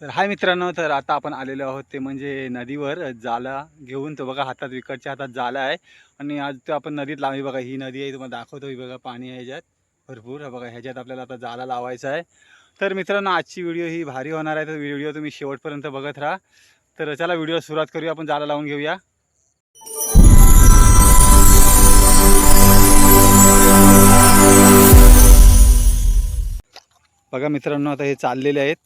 तर हाय मित्रांनो तर आता आपण आलेलो आहोत ते म्हणजे नदीवर जाला घेऊन. तो बघा हातात विकटच्या हातात जाला आहे. आणि आज तो आपण नदीत लावली बघा. ही नदी आहे तुम्हाला दाखवतो ही बघा. पाणी आहे ह्याच्यात भरपूर. बघा ह्याच्यात आपल्याला आता जाला लावायचा आहे. तर मित्रांनो आजची व्हिडिओ ही भारी होणार आहे. तर व्हिडिओ तुम्ही शेवटपर्यंत बघत राहा. तर चला व्हिडिओ सुरुवात करूया. आपण जाला लावून घेऊया. बघा मित्रांनो आता हे चाललेले आहेत.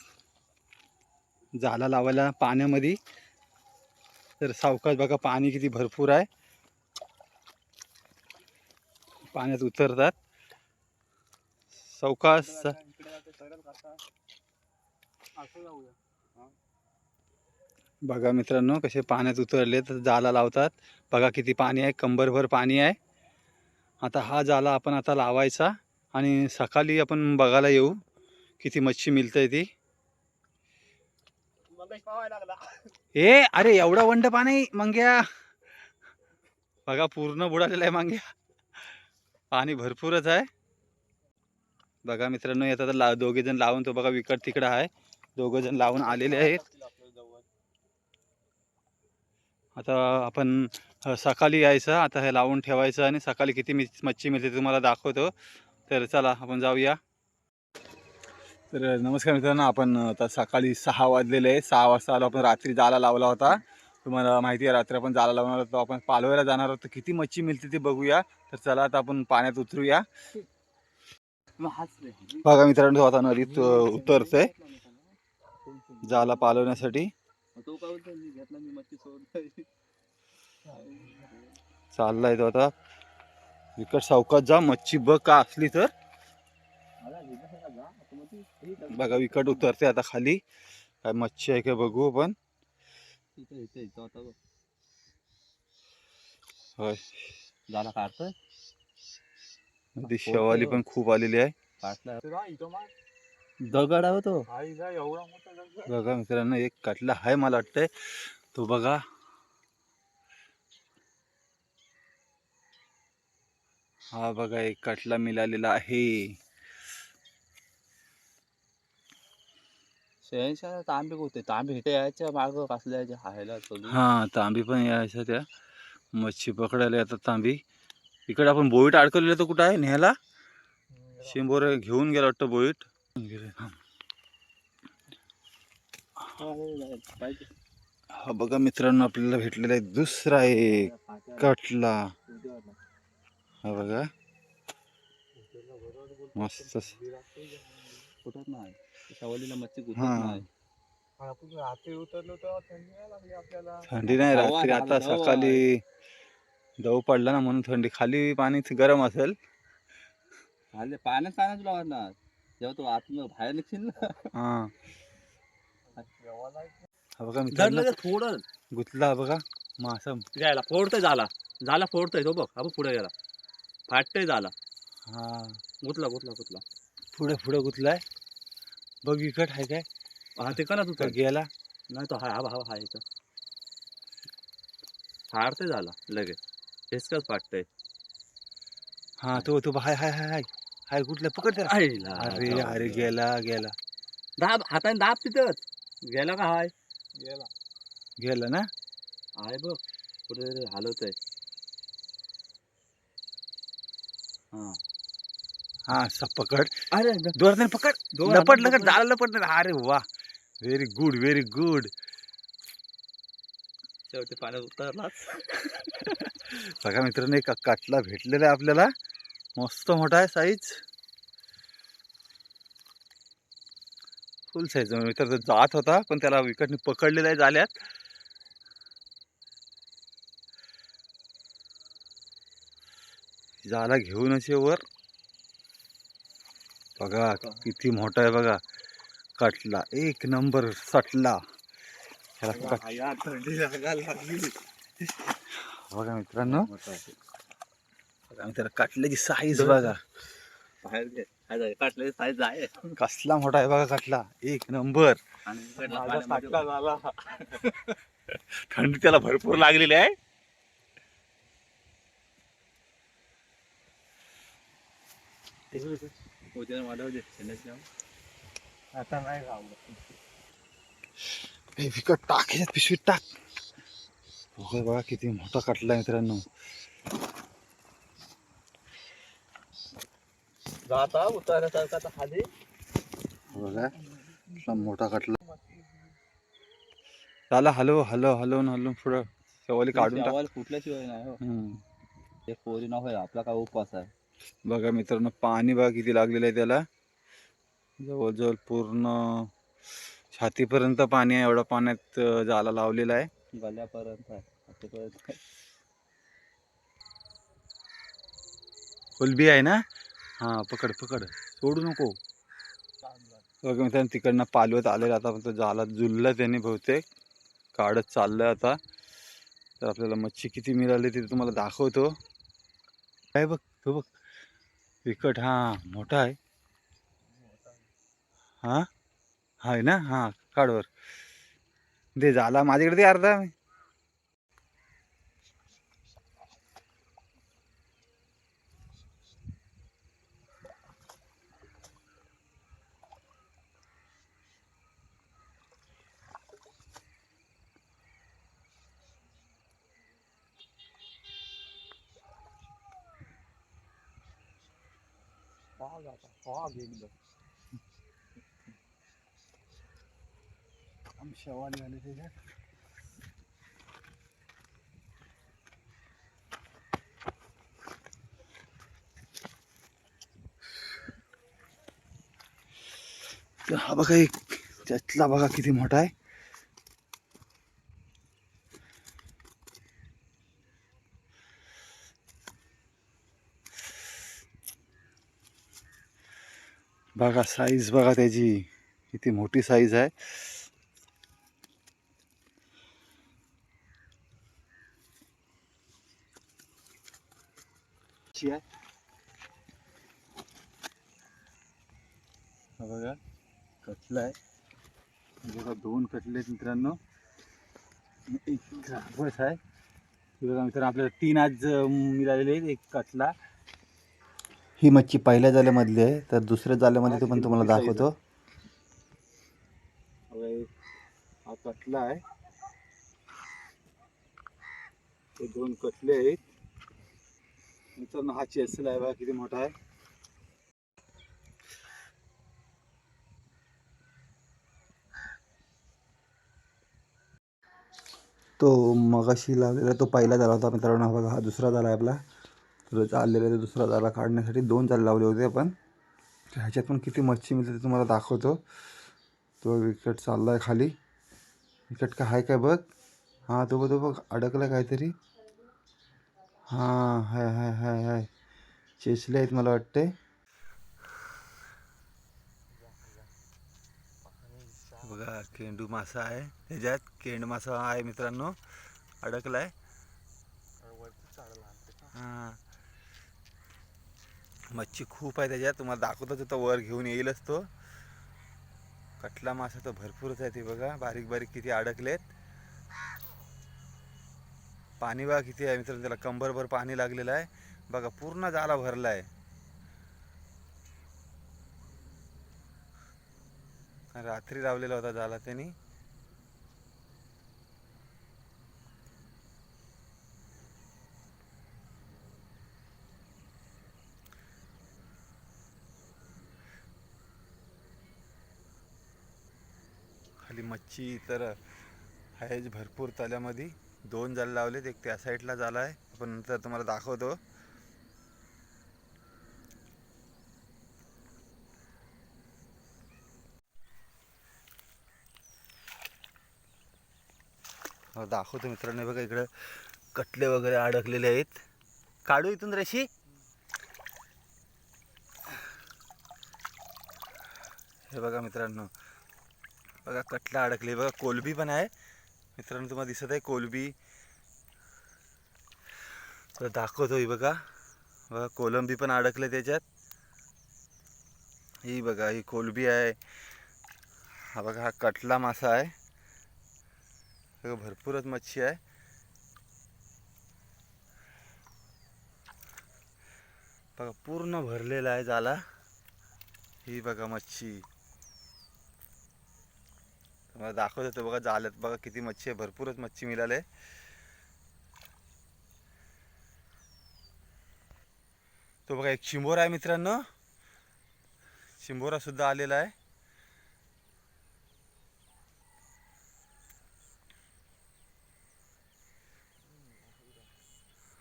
जाला लावायला पाण्यामध्ये. तर सावकाश बघा पाणी किती भरपूर आहे. पाण्यात उतरतात. सावकाश बघा मित्रांनो कसे पाण्यात उतरले तर जाला लावतात. बघा किती पाणी आहे कंबरभर पाणी आहे. आता हा जाला आपण आता लावायचा आणि सकाळी आपण बघायला येऊ किती मच्छी मिळते ती. ए अरे एवढा वंड पाणी मंग्या. बघा पूर्ण बुडालेला आहे मांग्या. पाणी भरपूरच आहे. बघा मित्रांनो येतात ला दोघे जण लावून तो बघा विकट तिकडं आहे. दोघ जण लावून आलेले आहेत. आता आपण सकाळी यायचं आता हे लावून ठेवायचं आणि सकाळी किती मच्छी मिळते तुम्हाला दाखवतो. तर चला आपण जाऊया. तर नमस्कार मित्रांनो आपण आता सकाळी सहा वाजलेले आहे. सहा वाजता आलो आपण रात्री जाला लावला होता. तुम्हाला माहिती आहे रात्री आपण जाला लावणार होतो. आपण पालवायला जाणार होतो किती मच्छी मिळते ते बघूया. तर चला आता आपण पाण्यात उतरूया. बघा मित्रांनो आता नदीत उतरतोय. जाला पालवण्यासाठी. चाललाय तो आता. विकट सावकात जा मच्छी बघ का असली तर. बघा विकट उतरते आता खाली. काय मच्छी आहे का बघू आपण. होय. झाला काढतोय. शेवाली पण खूप आलेली आहे. दगड आहे हो तो. बघा मित्रांनो एक काटला आहे मला वाटतंय. तो बघा. हा बघा एक काटला मिळालेला आहे. शहनशाह तांबे होते. तांबे हिटे यायच्या माग कसल्या हायला हा तांबी पण यायच्या त्या. मच्छी पकडायला येतात तांबी. इकडे आपण बोईट अडकवलेलं तर कुठं आहे न्यायला? शेंबोर घेऊन गेला वाटतं बोईट. हा बघा मित्रांनो आपल्याला भेटलेला आहे दुसरा एक कटला. हा बघा. मस्त. कुठत नाही शवलीला मच्छी कुठत हा. नाही. थंडी नाही हवा रात्री झाला, आता दव आहे. सकाळी दव पडला ना म्हणून थंडी. खाली पाणी गरम असेल. खाली पाण्यात काय नाही तुला वाटणार जेव्हा तू आतनं बाहेर निघशील ना. हा. हा बघा मित्रांनो. थोडं गुतला बघा मासा घ्यायला फोडतोय झाला. झाला फोडतोय तो बघ. बघ पुढे गेला फाटतोय झाला. हा. गुतला गुतला गुतला. पुढे पुढे गुतलाय. बघ विकट आहे काय? हा ते का ना तू का गेला. नाही तो हाय हा हा हा इथं. फाडतोय झाला लगेच. हेचकच फाटतंय. हा तो तो हाय हाय हाय हाय. हाय कुठला? पकड त्याला. आईला अरे अरे गेला गेला. दाब हाताने दाब तिथंच. गेला का हाय? गेला. ना? आहे बघ कुठे हलवत आहे हा. हा पकड. अरे दोन पकड. लपट लपट नाही. अरे वा. व्हेरी गुड व्हेरी गुड शेवटी पाण्यात उतरलाच. बघा मित्रांनो एक काटला भेटलेला आहे आपल्याला. मस्त मोठा आहे साईज फुल साईज मित्र तो जात होता पण त्याला विकटने पकडलेला आहे जाल्यात. जाला घेऊनच ये वर. बघा किती मोठा आहे बघा. कटला एक नंबर सटला. बघा मित्रांनो. मित्रांनो कटल्याची साईज बघा. बाहेर घे. काय झालं? काटले साईज आहे. कसला मोठा आहे बघा कटला. एक नंबर. पाण्यामध्ये थंडी त्याला भरपूर लागलेली आहे. वाढव दे. आता नाही गावलं हे विकट टाक ह्याच्यात पिशवीत टाक. बघा बघा किती मोठा कटला मित्रांनो. जाता उतरण्यासारखा तर खाली. बघा मोठा कटला. झाला हलव हलव हलवून हलवून पुढं. शेवाली काढून टाक. शेवाल फुटल्याशिवाय नाही हो. कोरी न होय आपला काय उपवास आहे. बघा मित्रांनो पाणी बघा किती लागलेलं आहे त्याला. जवळजवळ पूर्ण छातीपर्यंत पाणी आहे एवढं पाण्यात जाला लावलेला आहे. गल्यापर्यंत आहे. कोलबी आहे. ना? हा पकड पकड. सोडू नको. बघा मित्रांनो तिकडनं पालवत आलेला आता पण तो जाला जुलला त्याने बहुतेक. काढत चाललंय आता. तर आपल्याला मच्छी किती मिळाली ते तुम्हाला दाखवतो. काय बघ तो बघ. विकट हा मोठा आहे. हा? आहे ना? हा काढवर दे झाला. माझ्याकडे ते अर्धा. शेवाली आले त्याच्यात तर हा बघा एक त्यातला बघा किती मोठा आहे बघा साईज बघा त्याची. किती मोठी साईज आहे. हा बघा कटला आहे. बघा दोन कटले मित्रांनो. एक आहे. बघा मित्रांनो आपल्याला तीन आज मिळालेले आहेत. एक कटला. ही मच्छी पहिल्या जाल्यामधली आहे तर दुसऱ्या जाल्यामध्ये ते पण तुम्हाला दाखवतो. हा कटला आहे. ते दोन कटले आहेत. मित्रांनो हा चेसल आहे बघा किती मोठा आहे. तो मगाशी लावलेला तो पहिला झाला होता मित्रांनो हा बघा हा दुसरा झाला आहे आपला. तर चाललेला आहे दुसरा झाला काढण्यासाठी दोन जाळे लावले होते आपण ह्याच्यात पण किती मच्छी मिळते ते तुम्हाला दाखवतो. तो विकेट चालला आहे खाली. विकेट का आहे काय बघ. हां तो बघ तो बघ अडकला काहीतरी. हां हाय हाय हाय हाय. चेसले आहेत मला वाटते बघा केंडू मासा आहे. त्याच्यात केंड मासा आहे मित्रांनो. अडकला आहे हां. मच्छी खूप आहे त्याच्यात. तुम्हाला दाखवतो तो वर घेऊन येईलच तो. कटला मासा तर भरपूरच आहे ते बघा. बारीक बारीक किती अडकलेत. पाणी बघा किती आहे मित्रांनो त्याला कंबरभर पाणी लागलेलं आहे. बघा पूर्ण जाला भरला आहे रात्री लावलेला होता जाला त्यांनी. खाली मच्छी तर आहेच भरपूर तल्यामध्ये दोन जाल लावलेत एक त्या साईडला झाला आहे. आपण नंतर तुम्हाला दाखवतो. हो, दाखवतो मित्रांनो बघा इकडं कटले वगैरे अडकलेले आहेत. काढू इथून रेशी हे बघा मित्रांनो बघा कटला अडकले. बघा कोलबी पण आहे. मित्रांनो तुम्हाला दिसत आहे कोलबी. दाखवतो ही बघा. बघा कोलंबी पण अडकले त्याच्यात. ही बघा ही कोलबी आहे. हा बघा हा कटला मासा आहे. बघा भरपूरच मच्छी आहे. बघा पूर्ण भरलेला आहे जाला ही बघा मच्छी. मला दाखवत होतं बघा जाल्यात बघा किती मच्छी आहे. भरपूरच मच्छी मिळाले. तो बघा एक चिंबोरा आहे मित्रांनो. शिंबोरा सुद्धा आलेला आहे.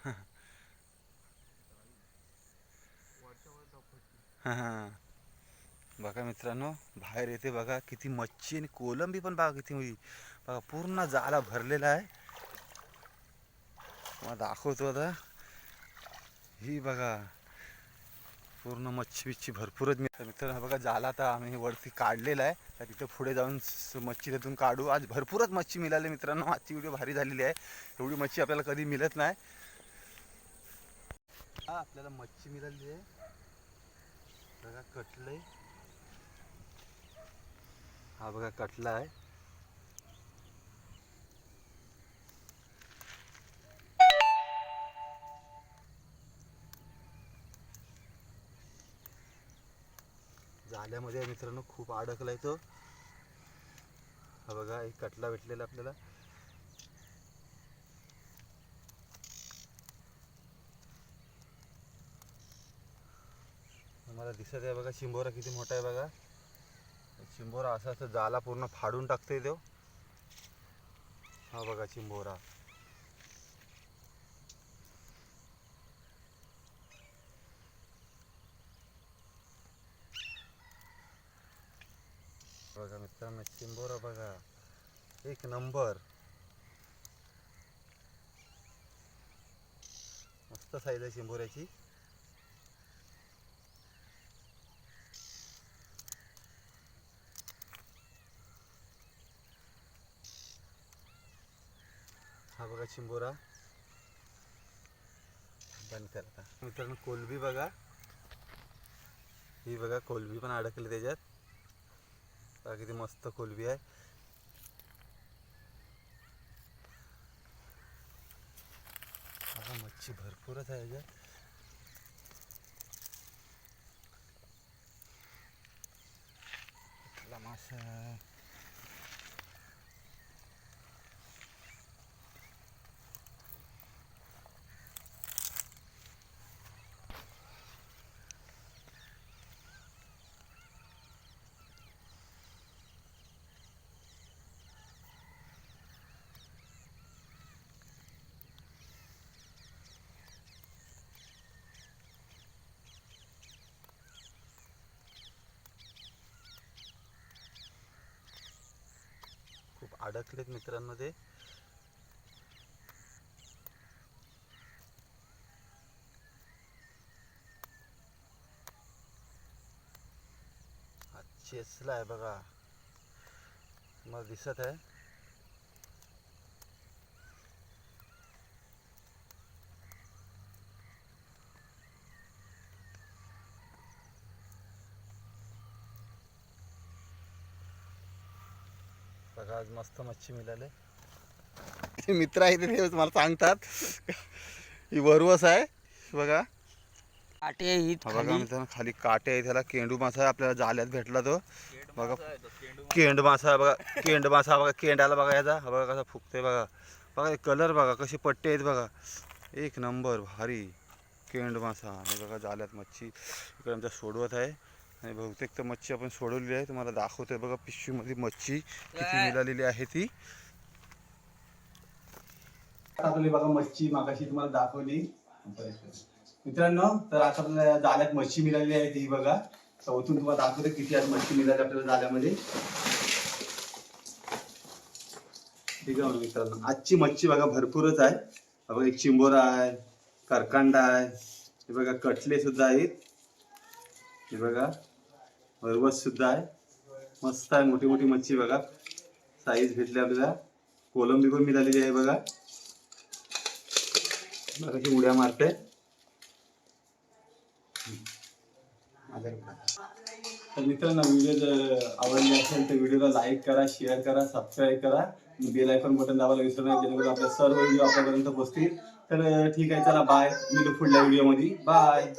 हां हां. बघा मित्रांनो बाहेर येते बघा किती मच्छी आणि कोलंबी पण बघा किती होई. बघा पूर्ण जाला भरलेला आहे. मला दाखवतो आता. ही बघा पूर्ण मच्छी बिच्छी भरपूरच मिळतात. मित्रांनो बघा जाला आता आम्ही वरती काढलेला आहे. तर तिथं पुढे जाऊन मच्छी तिथून काढू. आज भरपूरच मच्छी मिळाली मित्रांनो. आजची व्हिडिओ भारी झालेली आहे. एवढी मच्छी आपल्याला कधी मिळत नाही. हा आपल्याला मच्छी मिळाली आहे. बघा कटलंय. हा बघा कटला आहे. जाल्यामध्ये मित्रांनो खूप अडकलाय तो. हा बघा एक कटला भेटलेला आपल्याला. मला दिसत आहे बघा चिंबोरा किती मोठा आहे बघा. चिंबोरा असं असं जाला पूर्ण फाडून टाकते तो. हा बघा चिंबोरा. बघा मित्रांनो चिंबोरा बघा. एक नंबर. मस्त साईज आहे चिंबोऱ्याची. शिंबोरा चिंबोरा बंद करता. मित्रांनो कोलबी बघा. ही बघा कोलबी पण अडकली त्याच्यात. बघा किती मस्त कोलबी आहे. बघा मच्छी भरपूरच आहे याच्यात. मासा. अडकलेत मित्रांनो ते चेसला आहे बघा. मला दिसत आहे. बघा आज मस्त मच्छी मिळाले. ते मित्र आहे ते मला सांगतात. ही वरवस आहे बघा. काटे ही हा बघा मित्रांनो खाली काटे आहे त्याला केंडू मासा आहे आपल्याला जाल्यात भेटला तो. बघा केंड मासा. आहे बघा. केंड मासा बघा केंडाला बघा याचा. हा बघा कसा फुगतोय बघा. बघा कलर बघा कसे पट्टे आहेत बघा. एक नंबर भारी. केंड मासा. आणि बघा जाल्यात मच्छी. इकडे आमच्या सोडवत आहे. आणि बहुतेक तर मच्छी आपण सोडवलेली आहे. तुम्हाला दाखवतोय बघा पिशवीमध्ये मच्छी किती मिळालेली आहे ती. आपली बघा मच्छी मागाशी तुम्हाला दाखवली. मित्रांनो तर आता आपल्याला जाळ्यात मच्छी मिळाली आहे ती बघा. चौथून तुम्हाला दाखवते किती आज मच्छी मिळाली आपल्याला जाळ्यामध्ये. ठीक आहे मित्रांनो आजची मच्छी बघा भरपूरच आहे. बघा एक चिंबोरा आहे करकांडा आहे. हे बघा कटले सुद्धा आहेत. हे बघा. वरवस सुद्धा आहे. मस्त आहे मोठी मोठी मच्छी बघा. साईज भेटली आपल्याला. कोलंबी पण मिळालेली आहे बघा. बघा ही उड्या मारते. तर मित्रांनो व्हिडिओ जर आवडले असेल तर व्हिडिओला लाईक करा शेअर करा सबस्क्राईब करा. बेल आयकॉन बटन दाबायला विसरू नका जेणेकरून आपल्या सर्व व्हिडिओ आपल्यापर्यंत पोहोचतील. तर ठीक आहे चला बाय मी पुढल्या व्हिडिओमध्ये बाय